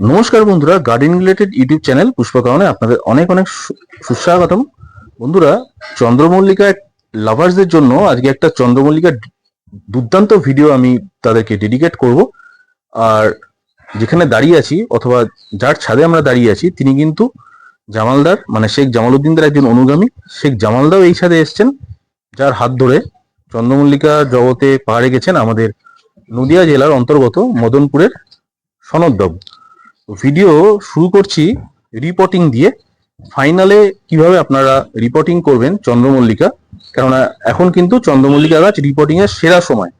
নমস্কার বন্ধুরা garden related YouTube channel পুষ্পকরণে আপনাদের অনেক অনেক সুস্বাগতম। বন্ধুরা, চন্দ্রমল্লিকা লাভার্সদের জন্য আজকে একটা চন্দ্রমল্লিকা দুর্দান্ত ভিডিও আমি তাদেরকে ডেডিকেট করব। আর যেখানে দাঁড়িয়ে আছি, অথবা যার ছাদে আমরা দাঁড়িয়ে আছি, তিনি কিন্তু জামালদার মানে শেখ জামালউদ্দিনদের একজন অনুগামী। শেখ জামালদাও এই ছাদে এসছেন, যার হাত ধরে চন্দ্রমল্লিকা জগতে পা রেখেছেন আমাদের নদিয়া জেলার অন্তর্গত মদনপুরের সনদবাবু। ভিডিও শুরু করছি রিপোর্টিং দিয়ে। ফাইনালে কীভাবে আপনারা রিপোর্টিং করবেন চন্দ্রমল্লিকা? কেননা এখন কিন্তু চন্দ্রমল্লিকা গাছ রিপোর্টিং এর সেরা সময়।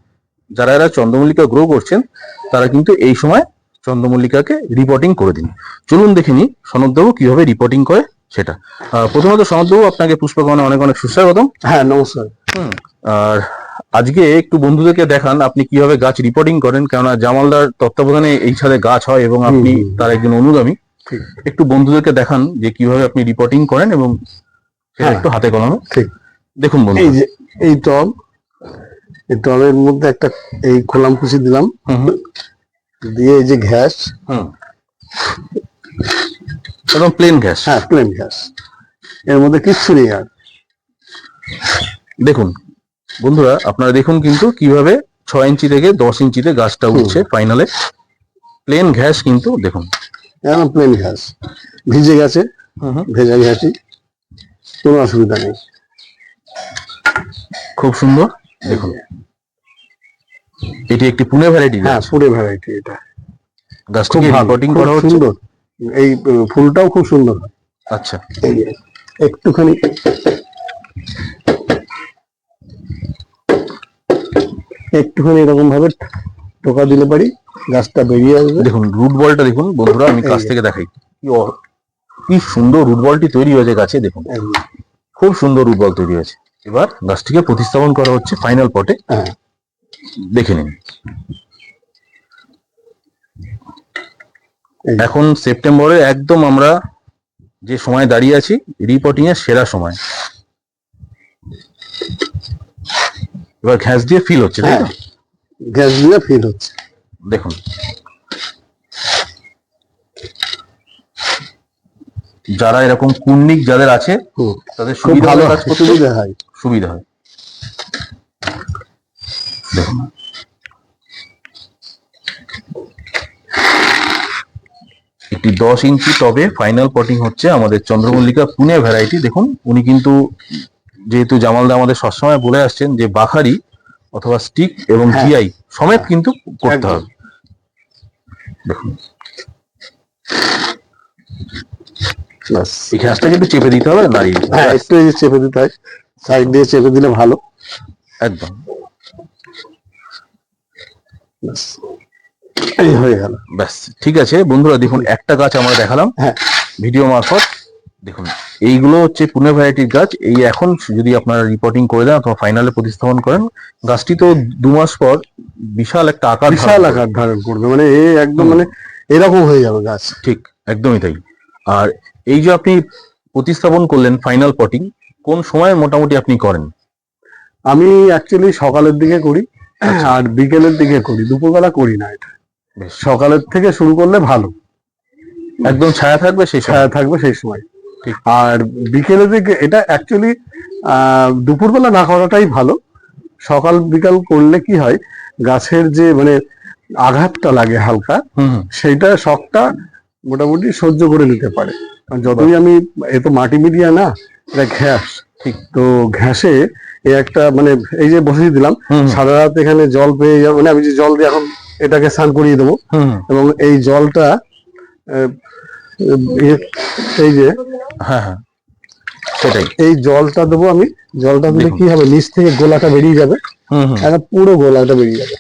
যারা এরা চন্দ্রমল্লিকা গ্রো করছেন তারা কিন্তু এই সময় চন্দ্রমল্লিকাকে রিপোর্টিং করে দিন। চলুন দেখে নিই সনদবাবু কীভাবে রিপোর্টিং করে সেটা। প্রথমত সনদবাবু আপনাকে পুষ্পকরণে অনেক অনেক সুস্বাগতম। হ্যাঁ নমস্কার। হুম, আর আজকে একটু বন্ধুদেরকে দেখান আপনি কীভাবে গাছ রিপোর্টিং করেন? কেননা জামালদার তত্ত্বাবধানে এই ছাদে গাছ হয় এবং আপনি। তার একজন অনুগামী। একটু বন্ধুদেরকে দেখান যে কীভাবে আপনি রিপোর্টিং করেন এবং হ্যাঁ। একটু হাতে কলমে ঠিক। দেখুন বন্ধু এই যে এই টব এই টবের মধ্যে একটা এই খোলাম কুচি দিলাম। দিয়ে এই যে ঘ্যাস। হুম। একদম প্লেন ঘ্যাস। হ্যাঁ প্লেন ঘ্যাস। এর মধ্যে কিচ্ছু নেই আর। দেখুন বন্ধুরা আপনারা দেখুন কিন্তু কীভাবে ছয় ইঞ্চি থেকে দশ ইঞ্চিতে গাছটা। উঠছে ফাইনালে প্লেন ঘ্যাস কিন্তু দেখুন। প্লেন ঘ্যাস ভিজে গেছে ভেজা ঘ্যাসই কোনো অসুবিধা নেই। খুব সুন্দর দেখুন। এটি একটি পুনে ভ্যারাইটি হ্যাঁ পুরে ভ্যারাইটি এটা। গাছটিকে রিপোর্টিং করা হচ্ছে? সুন্দর। এই ফুলটাও খুব সুন্দর। আচ্ছা। একটুখানি। একটুখানি এরকম ভাবে টোকা দিলে পারি গাছটা বেরিয়ে আসবে। দেখুন রুট বলটা দেখুন বন্ধুরা আমি কাছ থেকে দেখাই। কি অ- কি সুন্দর রুট বলটি তৈরি হয়েছে গাছে দেখুন। একদম। খুব সুন্দর রুট বল তৈরি হয়েছে। এবার গাছটিকে প্রতিস্থাপন করা হচ্ছে ফাইনাল পটে হ্যাঁ। দেখে নিন। এই। এখন সেপ্টেম্বরে একদম আমরা যে সময় দাঁড়িয়ে আছি রিপোর্টিং এর সেরা সময়। এবার ঘ্যাস দিয়ে ফিল হচ্ছে তাই হ্যাঁ তো? গ্যাস দিয়ে ফিল হচ্ছে। দেখুন। যারা এরকম কুর্নিক যাদের আছে তাদের খুব সুবিধা ভালো হলে কাজ করতে সুবিধা হয়। সুবিধা হয়। দেখুন। একটি দশ ইঞ্চি টবে ফাইনাল পটিং হচ্ছে আমাদের চন্দ্রমল্লিকা পুনে ভ্যারাইটি দেখুন উনি কিন্তু যেহেতু জামালদা আমাদের সবসময় বলে আসছেন যে বাখারি অথবা স্টিক এবং হ্যাঁ। জিআই সমেত কিন্তু করতে হবে। দেখুন। এই ঘাসটাকে একটু চেপে দিতে হবে নাড়িয়ে হ্যাঁ একটু চেপে দিতে হয় সাইড দিয়ে চেপে দিলে ভালো। একদম। এই হয়ে গেল। ব্যাস ঠিক আছে। বন্ধুরা দেখুন একটা গাছ আমরা দেখালাম। হ্যাঁ। ভিডিও মারফত দেখুন এইগুলো হচ্ছে পুনে ভ্যারাইটির গাছ। এই এখন যদি আপনারা রিপোর্টিং করে দেন অথবা ফাইনালে প্রতিস্থাপন করেন গাছটি তো দু মাস পর বিশাল একটা আকার বিশাল আকার ধারণ করবে। মানে এ একদম মানে এরকম হয়ে যাবে গাছ। ঠিক একদমই তাই। আর এই যে আপনি প্রতিস্থাপন করলেন ফাইনাল পটিং কোন সময় মোটামুটি আপনি করেন? আমি অ্যাকচুয়ালি সকালের দিকে করি আচ্ছা। আর বিকেলের দিকে করি। দুপুরবেলা করি না এটা। সকালের থেকে শুরু করলে ভালো। একদম ছায়া থাকবে সেই ছায়া থাকবে সেই সময়। আর বিকেলের দিকে এটা অ্যাকচুয়ালি দুপুরবেলা না করাটাই ভালো। সকাল বিকাল করলে কি হয় গাছের যে মানে আঘাতটা লাগে হালকা সেইটা শখটা মোটামুটি সহ্য করে নিতে পারে। কারণ যতই আমি এ তো মাটি মিডিয়া না এটা ঘ্যাস। ঠিক। তো ঘ্যাসে এ একটা মানে এই যে বসিয়ে দিলাম সারা রাত এখানে জল পেয়ে যাব। মানে আমি যে জল দিয়ে এখন এটাকে স্নান করিয়ে দেবো এবং এই জলটা এই যে হ্যাঁ হ্যাঁ। সেটাই। এই জলটা দেবো আমি। জলটা দিলে কি হবে? নিচ থেকে গোলাটা বেরিয়ে যাবে। একটা পুরো গোলাটা বেরিয়ে যাবে।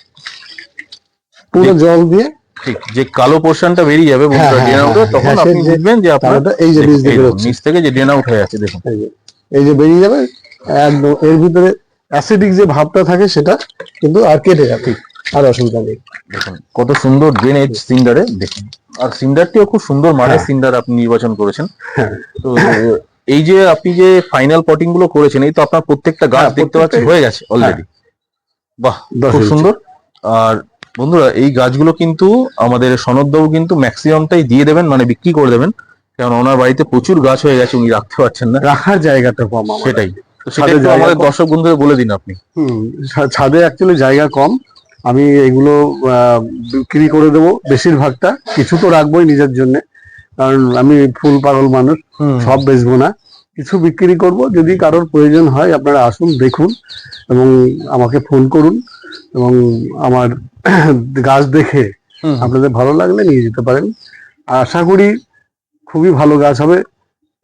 পুরো জল দিয়ে ঠিক। যে কালো পোর্শনটা বেরিয়ে যাবে হ্যাঁ, হ্যাঁ, হ্যাঁ, তখন আপনি সে যে- বুঝবেন যে আপনার এই যে নিচ দিয়ে নিচ থেকে যে ড্রেন আউট হয়ে যাচ্ছে দেখুন। এই যে এই যে বেরিয়ে যাবে একদম এর ভিতরে অ্যাসিডিক যে ভাবটা থাকে সেটা কিন্তু আর কেটে যাবে। আর অসুবিধা নেই। দেখুন কত সুন্দর ড্রেনেজ সিন্ডারে দেখুন। আর সিন্ডারটিও খুব সুন্দর হ্যাঁ। সিন্ডার আপনি নির্বাচন করেছেন। হ্যাঁ। তো এই যে আপনি যে ফাইনাল পটিংগুলো করেছেন এই তো আপনার প্রত্যেকটা গাছ হ্যাঁ, দেখতে পাচ্ছি হয়ে গেছে অলরেডি বাহ খুব সুন্দর। আর বন্ধুরা এই গাছগুলো কিন্তু আমাদের সনদবাবু কিন্তু ম্যাক্সিমামটাই দিয়ে দেবেন মানে বিক্রি করে দেবেন। কারণ ওনার বাড়িতে প্রচুর গাছ হয়ে গেছে উনি রাখতে পারছেন না। রাখার জায়গাটা কম সেটাই। তো সেটা আমাদের দর্শক বন্ধুদের বলে দিন আপনি। হুম ছাদে অ্যাকচুয়ালি জায়গা কম। আমি এগুলো বিক্রি করে দেবো বেশিরভাগটা। কিছু তো রাখবোই নিজের জন্য। কারণ আমি ফুল পাগল মানুষ সব বেচবো না। কিছু বিক্রি করব যদি কারোর প্রয়োজন হয় আপনারা আসুন দেখুন এবং আমাকে ফোন করুন এবং আমার গাছ দেখে আপনাদের ভালো লাগলে নিয়ে যেতে পারেন। আশা করি খুবই ভালো গাছ হবে।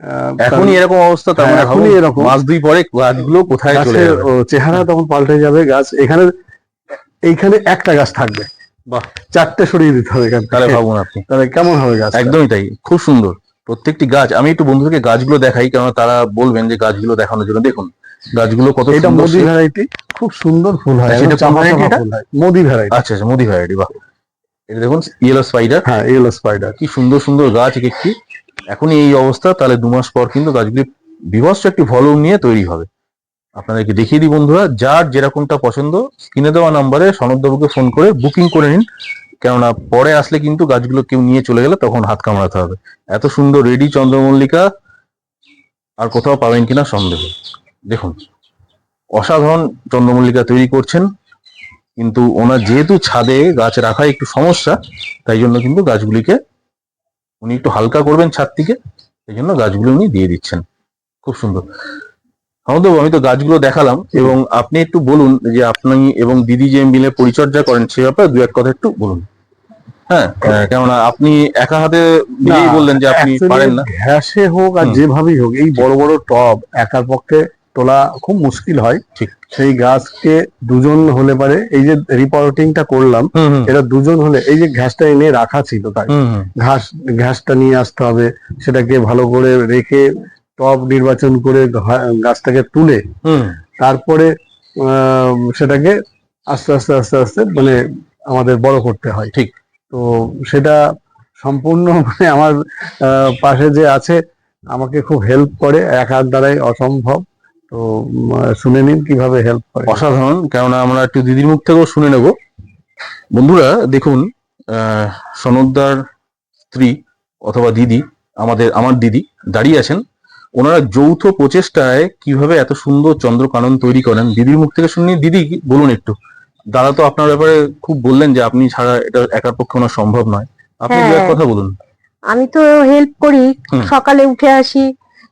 আহ, এখনই এরকম অবস্থা তার হ্যাঁ, মানে এখনই এরকম। মাস দুই পরে গাছগুলো কোথায় চেহারা তখন পাল্টে যাবে গাছ এখানে এইখানে একটা গাছ থাকবে। বাহ। চারটে সরিয়ে দিতে হবে এখান তাহলে ভাবুন আপনি। তাহলে কেমন হবে গাছ একদমই তাই। খুব সুন্দর। প্রত্যেকটি গাছ আমি একটু বন্ধুদেরকে গাছগুলো দেখাই কারণ তারা বলবেন যে গাছগুলো দেখানোর জন্য। দেখুন গাছগুলো কত এটা মোদি ভ্যারাইটি খুব সুন্দর ফুল হয়। variety এটা? মোদি ভ্যারাইটি আচ্ছা আচ্ছা মোদি ভ্যারাইটি বাহ। এটা দেখুন ইয়েলো স্পাইডার হ্যাঁ ইয়েলো স্পাইডার কি সুন্দর সুন্দর গাছ এক একটি এখনই এই অবস্থা তাহলে দু মাস পর কিন্তু গাছগুলি বিভৎস একটি ভলিউম নিয়ে তৈরি হবে। আপনাদেরকে দেখিয়ে দিই বন্ধুরা, যার যেরকমটা পছন্দ, স্ক্রিনে দেওয়া নাম্বারে সনদবাবুকে ফোন করে বুকিং করে নিন। কেননা পরে আসলে কিন্তু গাছগুলো কেউ নিয়ে চলে গেলে তখন হাত কামড়াতে হবে। এত সুন্দর রেডি চন্দ্রমল্লিকা, আর কোথাও পাবেন কিনা সন্দেহ। দেখুন, অসাধারণ চন্দ্রমল্লিকা তৈরি করছেন, কিন্তু ওনার যেহেতু ছাদে গাছ রাখা একটু সমস্যা, তাই জন্য কিন্তু গাছগুলিকে উনি একটু হালকা করবেন ছাদ থেকে, সেই জন্য গাছগুলো উনি দিয়ে দিচ্ছেন। খুব সুন্দর। আমাদের আমি তো গাছগুলো দেখালাম এবং আপনি একটু বলুন যে আপনি এবং দিদি যে মিলে পরিচর্যা করেন সে ব্যাপারে দু এক কথা একটু বলুন। হ্যাঁ কেননা আপনি একা হাতে নিজেই বললেন যে আপনি পারেন না। ঘ্যাসে হোক আর। যেভাবেই হোক এই বড় বড় টব একার পক্ষে তোলা খুব মুশকিল হয়। ঠিক। সেই গাছকে দুজন হলে পারে এই যে রিপোর্টিংটা করলাম এটা দুজন হলে এই যে ঘ্যাসটা এনে রাখা ছিল তাই। ঘাস ঘাসটা নিয়ে আসতে হবে সেটাকে ভালো করে রেখে টব নির্বাচন করে গাছটাকে তুলে হুম। তারপরে সেটাকে আস্তে আস্তে আস্তে আস্তে মানে আমাদের বড় করতে হয়। ঠিক। তো সেটা সম্পূর্ণ মানে আমার পাশে যে আছে আমাকে খুব হেল্প করে একার দ্বারাই অসম্ভব। তো শুনে নিন কীভাবে হেল্প করে। অসাধারণ কেননা আমরা একটু দিদির মুখ থেকেও শুনে নেব। বন্ধুরা দেখুন আহ, স্ত্রী অথবা দিদি আমাদের আমার দিদি দাঁড়িয়ে আছেন। ওনারা যৌথ প্রচেষ্টায় কীভাবে এত সুন্দর চন্দ্রকানন তৈরি করেন? দিদির মুখ থেকে শুনি দিদি বলুন একটু। দাদা তো আপনার ব্যাপারে খুব বললেন যে আপনি ছাড়া এটা একার পক্ষে ওনার সম্ভব নয়। আপনি হ্যাঁ। কথা বলুন। আমি তো হেল্প করি। সকালে উঠে আসি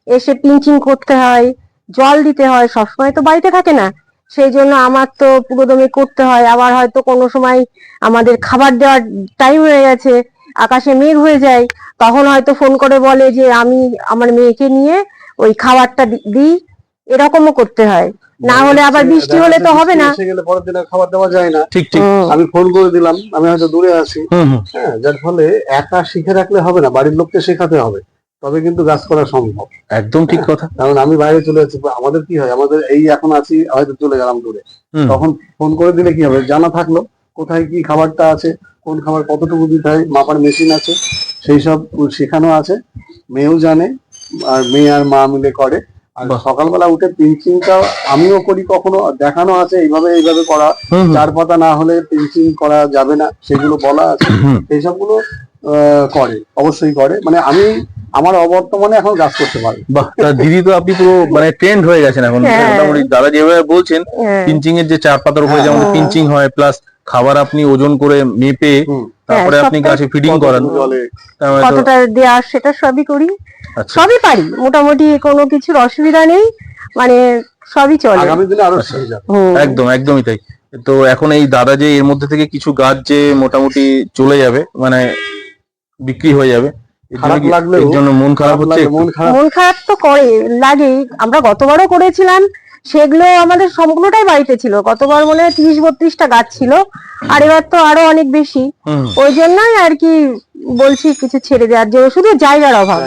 এসে পিঞ্চিং করতে হয় জল দিতে হয়। সবসময় তো বাড়িতে থাকে না। সেই জন্য আমার তো পুরোদমে করতে হয়। আবার হয়তো কোনো সময় আমাদের খাবার দেওয়ার টাইম হয়ে গেছে আকাশে মেঘ হয়ে যায়। তখন হয়তো ফোন করে বলে যে আমি আমার মেয়েকে নিয়ে ওই খাবারটা দি- দিই। এরকমও করতে হয়। না হলে আবার বৃষ্টি হলে তো হবে না। এসে গেলে পরের দিন খাবার দেওয়া যায় না। ঠিক ঠিক। আমি ফোন করে দিলাম আমি হয়তো দূরে আছি। হ্যাঁ যার ফলে একা শিখে রাখলে হবে না বাড়ির লোককে শেখাতে হবে। তবে কিন্তু গাছ করা সম্ভব। একদম ঠিক কথা। কারণ আমি বাইরে চলে যাচ্ছি আমাদের কি হয়? আমাদের এই এখন আছি হয়তো চলে গেলাম দূরে। তখন ফোন করে দিলে কি হবে? জানা থাকল কোথায় কি খাবারটা আছে কোন খাবার কতটুকু দিতে হয় মাপার মেশিন আছে সেই সব শেখানো আছে। মেয়েও জানে আর মেয়ে আর মা মিলে করে। আর। সকালবেলা উঠে পিঞ্চিংটা আমিও করি কখনো দেখানো আছে এইভাবে এইভাবে করা। চার পাতা না হলে পিঞ্চিং করা যাবে না সেগুলো বলা আছে। এই সবগুলো আহ, করে অবশ্যই করে। মানে আমি আমার অবর্তমানে এখন কাজ করতে পারি। দিদি তো আপনি পুরো মানে ট্রেন্ড হয়ে গেছেন এখন। হ্যাঁ। মোটামুটি দাদা যেভাবে বলছেন হ্যাঁ, পিঞ্চিং এর যে চার পাতার উপরে হ্যাঁ। যেমন হ্যাঁ। পিঞ্চিং হয় প্লাস খাবার আপনি ওজন করে মেপে তারপরে হ্যাঁ, আপনি সবটাই গাছে ফিডিং করান। কতটা দেওয়া সেটা সবই করি। আচ্ছা। সবই পারি। মোটামুটি কোনো কিছুর অসুবিধা নেই। মানে সবই চলে। আগামী দিনে আরও আচ্ছা। একদম একদমই তাই। তো এখন এই দাদা যে এর মধ্যে থেকে কিছু গাছ যে মোটামুটি চলে যাবে মানে বিক্রি হয়ে যাবে খারাপ মন খারাপ হচ্ছে মন খারাপ তো করে লাগেই আমরা গতবারও করেছিলাম। সেগুলো আমাদের সবগুলোটাই বাড়িতে ছিল। গতবার মনে হয় তিরিশ বত্রিশটা গাছ ছিল। আর এবার তো আরও অনেক বেশি। ওই জন্যই আর কি বলছি কিছু ছেড়ে দেওয়ার জন্য। শুধু জায়গার অভাব।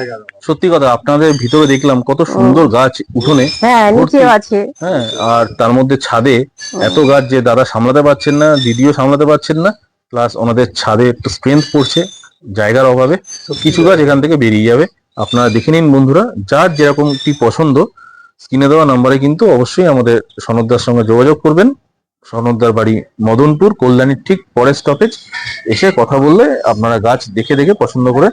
সত্যি কথা আপনাদের ভিতরে দেখলাম কত সুন্দর গাছ উঠোনে হ্যাঁ। নিচেও আছে। হ্যাঁ আর তার মধ্যে ছাদে এত গাছ যে দাদা সামলাতে পারছেন না দিদিও সামলাতে পারছেন না প্লাস ওনাদের ছাদে একটু স্ট্রেংথ পড়ছে জায়গার অভাবে। কিছু গাছ এখান থেকে বেরিয়ে যাবে। আপনারা দেখে নিন বন্ধুরা যার যেরকমটি পছন্দ স্ক্রিনে দেওয়া নাম্বারে কিন্তু অবশ্যই আমাদের সনদদার সঙ্গে যোগাযোগ করবেন। সনদার বাড়ি মদনপুর কল্যাণীর ঠিক পরের স্টপেজ এসে কথা বললে আপনারা গাছ দেখে দেখে পছন্দ করে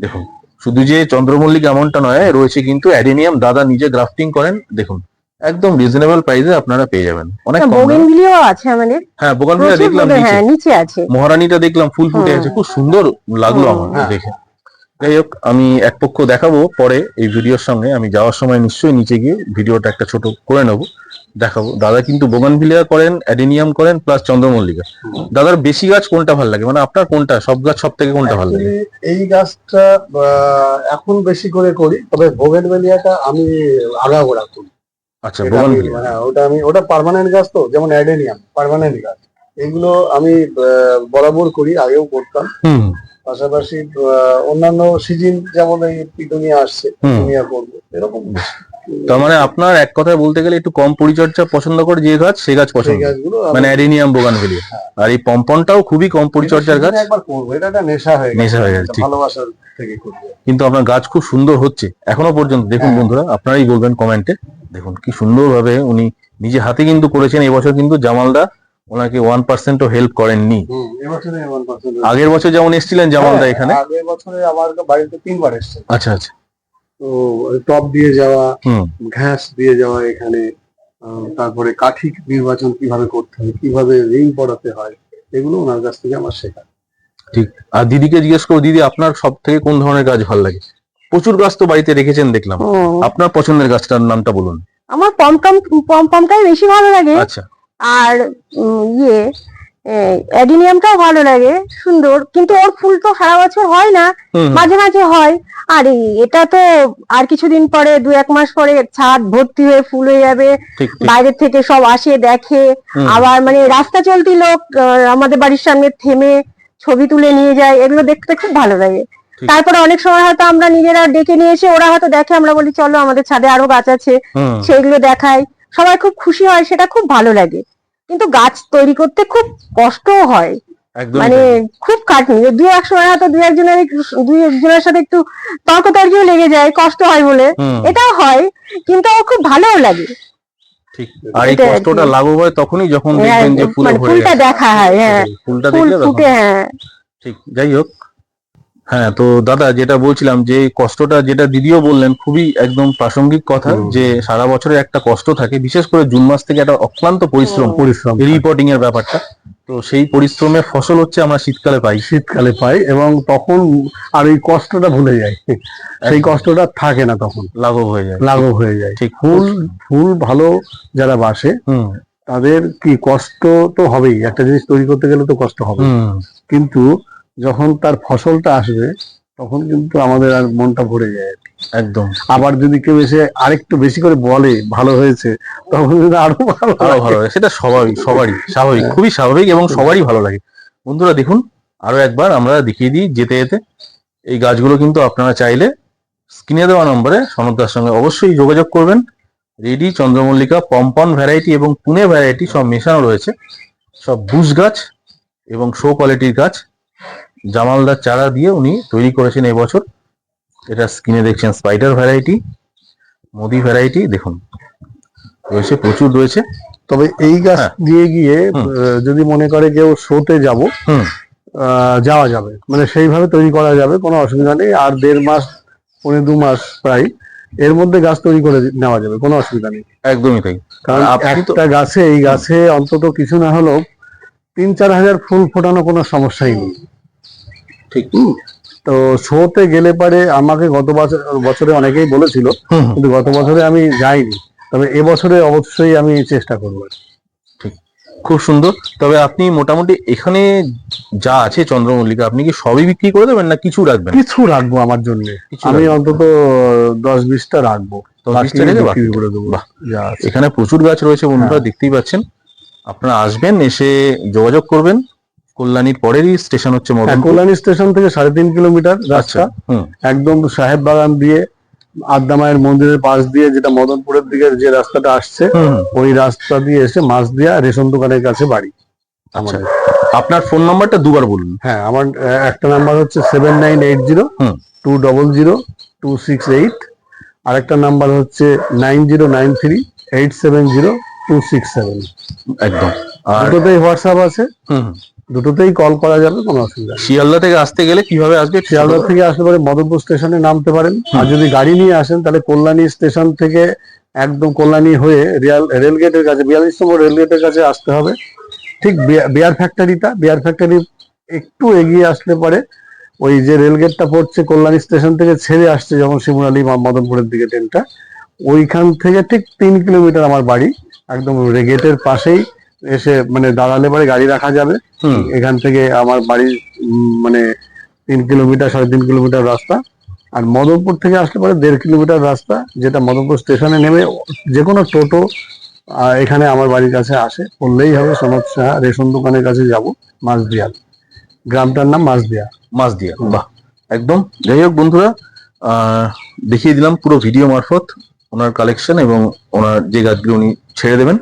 দেখুন। শুধু যে চন্দ্রমল্লিক এমনটা নয় রয়েছে কিন্তু অ্যাডেনিয়াম। দাদা নিজে গ্রাফটিং করেন দেখুন। একদম রিজনেবল প্রাইসে আপনারা পেয়ে যাবেন। অনেক বোগেনভিলিও আছে আমাদের। হ্যাঁ বোগানভিলা দেখলাম বোগে- নিচে। হ্যাঁ আছে। মহারানীটা দেখলাম ফুল ফুটে আছে। খুব সুন্দর লাগল আমার হ্যাঁ। দেখে। যাই হোক আমি এক পক্ষ দেখাবো পরে এই ভিডিওর সঙ্গে আমি যাওয়ার সময় নিশ্চয়ই নিচে গিয়ে ভিডিওটা একটা ছোট করে নেব দেখাবো। দাদা কিন্তু বোগানভিলিয়া করেন অ্যাডেনিয়াম করেন প্লাস চন্দ্রমল্লিকা। দাদার বেশি গাছ কোনটা ভালো লাগে? মানে আপনার কোনটা? সব গাছ সব থেকে কোনটা ভালো লাগে? এই গাছটা এখন বেশি করে করি তবে ভোগেনভেলিয়াটা আমি আগাগোড়া করি আচ্ছা বোগানভিলিয়া হ্যাঁ ওটা আমি ওটা পার্মানেন্ট গাছ তো যেমন অ্যাডেনিয়াম পার্মানেন্ট গাছ। এগুলো আমি বরাবর করি আগেও করতাম। পাশাপাশি অন্যান্য সিজন যেমন এই পিটুনিয়া আসছে পিটুনিয়া করব এরকম। তার মানে আপনার এক কথায় বলতে গেলে একটু কম পরিচর্যা পছন্দ করে যে গাছ সে গাছ পছন্দ। গাছগুলো আমি মানে অ্যাডেনিয়াম বোগানভিলিয়া আর এই পম্পনটাও খুবই কম পরিচর্যার গাছ। একবার করব এটা একটা নেশা হয়ে নেশা হয়ে গেছে, ভালোবাসার থেকে করব। কিন্তু আপনার গাছ খুব সুন্দর হচ্ছে এখনও পর্যন্ত। দেখুন হ্যাঁ। বন্ধুরা আপনারাই বলবেন কমেন্টে। দেখুন কি সুন্দরভাবে উনি নিজে হাতে কিন্তু করেছেন এবছর কিন্তু জামালদা ওনাকে ওয়ান পার্সেন্টও হেল্প করেননি। আগের বছর যেমন এসেছিলেন জামালদা হ্যাঁ, এখানে আগের বছরে আমার বাড়িতে তিনবার এসছে। আচ্ছা আচ্ছা। তো টপ দিয়ে যাওয়া ঘাস দিয়ে যাওয়া এখানে তারপরে কাঠি নির্বাচন কীভাবে করতে হয় কীভাবে রিং পড়াতে হয় এগুলো ওনার কাছ থেকে আমার শেখা। ঠিক। আর দিদিকে জিজ্ঞেস করো দিদি আপনার সব থেকে কোন ধরনের গাছ ভালো লাগে? প্রচুর গাছ তো বাড়িতে রেখেছেন দেখলাম। আপনার পছন্দের গাছটার নামটা বলুন। আমার পমপম পমপমটাই বেশি ভালো লাগে। আচ্ছা। আর ইয়ে অ্যাডিনিয়ামটাও ভালো লাগে সুন্দর কিন্তু ওর ফুল তো সারা বছর হয় না মাঝে মাঝে হয়। আর এটা তো আর কিছুদিন পরে দু এক মাস পরে ছাদ ভর্তি হয়ে ফুল হয়ে যাবে ঠিক থেকে সব আসে দেখে আবার মানে রাস্তা চলতি লোক আমাদের বাড়ির সামনে থেমে ছবি তুলে নিয়ে যায় এগুলো দেখতে খুব ভালো লাগে। তারপরে অনেক সময় হয়তো আমরা নিজেরা ডেকে নিয়ে এসে ওরা হয়তো দেখে আমরা বলি চলো আমাদের ছাদে আরও গাছ আছে। সেগুলো দেখাই সবাই খুব খুশি হয় সেটা খুব ভালো লাগে। কিন্তু গাছ তৈরি করতে খুব কষ্টও হয়। মানে খুব খাটনি। দু এক সময় হয়তো দু একজনের একটু- দুই একজনের সাথে একটু তর্ক তর্কিও লেগে যায় কষ্ট হয় বলে। এটাও হয় কিন্তু আমার খুব ভালোও লাগে। আর এই কষ্টটা। লাঘব হয় তখনই যখন হ্যাঁ, দেখবেন যে ফুলে মানে ভরে ফুলটা দেখা হয় হ্যাঁ। ফুলটা দেখলে হ্যাঁ। ঠিক। যাই হোক হ্যাঁ তো দাদা যেটা বলছিলাম যে কষ্টটা যেটা দিদিও বললেন খুবই একদম প্রাসঙ্গিক কথা যে সারা বছরের একটা কষ্ট থাকে বিশেষ করে জুন মাস থেকে একটা অক্লান্ত পরিশ্রম পরিশ্রম। রিপোর্টিং এর ব্যাপারটা। তো সেই পরিশ্রমের ফসল হচ্ছে আমরা শীতকালে পাই। শীতকালে পাই এবং তখন আর এই কষ্টটা ভুলে যায় সেই কষ্টটা থাকে না তখন। লাঘব হয়ে যায়। লাঘব হয়ে যায়। ঠিক। ফুল ফুল ভালো যারা বাসে তাদের কি কষ্ট তো হবেই। একটা জিনিস তৈরি করতে গেলে তো কষ্ট হবে কিন্তু যখন তার ফসলটা আসবে তখন কিন্তু আমাদের আর মনটা ভরে যায়। একদম। আবার যদি কেউ এসে আরেকটু বেশি করে বলে ভালো হয়েছে তখন কিন্তু আরও ভালো আরও ভালো লাগে। সেটা স্বাভাবিক সবারই স্বাভাবিক খুবই স্বাভাবিক এবং সবারই ভালো লাগে। বন্ধুরা দেখুন আরও একবার আমরা দেখিয়ে দিই যেতে যেতে। এই গাছগুলো কিন্তু আপনারা চাইলে স্ক্রিনে দেওয়া নম্বরে সনদার সঙ্গে অবশ্যই যোগাযোগ করবেন। রেডি চন্দ্রমল্লিকা পম্পন ভ্যারাইটি এবং পুনে ভ্যারাইটি সব মেশানো রয়েছে। সব বুশ গাছ এবং শো কোয়ালিটির গাছ। জামালদার চারা দিয়ে উনি তৈরি করেছেন এবছর এটা স্ক্রিনে দেখছেন স্পাইডার ভ্যারাইটি মোদি ভ্যারাইটি দেখুন। রয়েছে প্রচুর রয়েছে। তবে এই গাছ হ্যাঁ। দিয়ে গিয়ে যদি মনে করে কেউ শোতে যাব যাওয়া যাবে। মানে সেইভাবে তৈরি করা যাবে কোনো অসুবিধা নেই। আর দেড় মাস পনেরো দু মাস প্রায় এর মধ্যে গাছ তৈরি করে নেওয়া যাবে কোনো অসুবিধা নেই। একদমই তাই। কারণ একটা গাছে এই গাছে অন্তত কিছু না হলেও তিন চার হাজার ফুল ফোটানো কোনো সমস্যাই নেই। ঠিক। তো শোতে গেলে পারে আমাকে গত বছর বছরে অনেকেই বলেছিল। কিন্তু গত বছরে আমি যাইনি। তবে এবছরে অবশ্যই আমি চেষ্টা করব। খুব সুন্দর। তবে আপনি মোটামুটি এখানে যা আছে চন্দ্রমল্লিকা আপনি কি সবই বিক্রি করে দেবেন না কিছু রাখবেন? কিছু রাখব আমার জন্য। আমি অন্তত দশ বিশটা রাখব। এখানে প্রচুর গাছ রয়েছে বন্ধুরা হ্যাঁ। দেখতেই পাচ্ছেন। আপনারা আসবেন এসে যোগাযোগ করবেন। কল্যাণীর পরেরই স্টেশন হচ্ছে হ্যাঁ, কল্যাণী স্টেশন থেকে সাড়ে তিন কিলোমিটার আচ্ছা রাস্তা। একদম সাহেব বাগান দিয়ে আদ্দামায়ের মন্দিরের পাশ দিয়ে যেটা মদনপুরের দিকে যে রাস্তাটা আসছে। ওই রাস্তা দিয়ে এসে মাছ দিয়া রেশন দোকানের কাছে বাড়ি। আচ্ছা। আমাদের আপনার ফোন নাম্বারটা দুবার বলুন। হ্যাঁ আমার একটা নাম্বার হচ্ছে seven nine eight zero. Two double zero two six eight. আরেকটা নাম্বার হচ্ছে nine zero nine three eight seven zero two six seven. একদম। আর দুটোতেই হোয়াটসঅ্যাপ আছে। দুটোতেই কল করা যাবে কোনো অসুবিধা শিয়ালদা থেকে আসতে গেলে কীভাবে আসবে? শিয়ালদা থেকে আসতে পারে মদনপুর স্টেশনে নামতে পারেন। আর যদি গাড়ি নিয়ে আসেন তাহলে কল্যাণী স্টেশন থেকে একদম কল্যাণী হয়ে রিয়াল রেল গেটের কাছে বিয়াল্লিশ নম্বর রেল গেটের কাছে আসতে হবে। ঠিক বিয়া- বিয়ার ফ্যাক্টরিটা বিয়ার ফ্যাক্টরি একটু এগিয়ে আসলে পরে। ওই যে রেল গেটটা পড়ছে কল্যাণী স্টেশন থেকে ছেড়ে আসছে যখন শিমুরালি বা মদনপুরের দিকে ট্রেনটা ওইখান থেকে ঠিক তিন কিলোমিটার আমার বাড়ি একদম গেটের পাশেই। এসে মানে দাঁড়ালে পরে গাড়ি রাখা যাবে। এখান থেকে আমার বাড়ি মানে তিন কিলোমিটার সাড়ে তিন কিলোমিটার রাস্তা। আর মদনপুর থেকে আসলে পরে দেড় কিলোমিটার রাস্তা যেটা মদনপুর স্টেশনে নেমে যে কোনো টোটো এখানে আমার বাড়ির কাছে আসে। বললেই হবে সনদ সাহা রেশন দোকানের কাছে যাব মাছদিয়াল গ্রামটার নাম মাছদিয়া মাছ দিয়ে বাহ একদম। যাই হোক বন্ধুরা দেখিয়ে দিলাম পুরো ভিডিও মারফত ওনার কালেকশন এবং ওনার যে গাছগুলো উনি ছেড়ে দেবেন।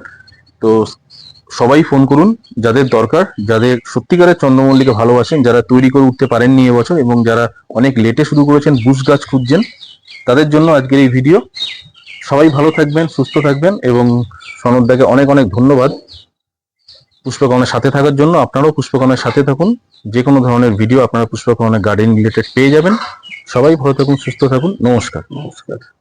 তো সবাই ফোন করুন, যাদের দরকার, যাদের সত্যিকারের চন্দ্রমল্লিকে ভালোবাসেন, যারা তৈরি করে উঠতে পারেননি এবছর এবং যারা অনেক লেটে শুরু করেছেন, বুশ গাছ খুঁজছেন, তাদের জন্য আজকের এই ভিডিও। সবাই ভালো থাকবেন, সুস্থ থাকবেন এবং সনদদাকে অনেক অনেক ধন্যবাদ। পুষ্পকরণের সাথে থাকার জন্য আপনারাও পুষ্পকরণের সাথে থাকুন। যে কোনো ধরনের ভিডিও আপনারা পুষ্পকরণের গার্ডেন রিলেটেড পেয়ে যাবেন। সবাই ভালো থাকুন, সুস্থ থাকুন। নমস্কার। নমস্কার।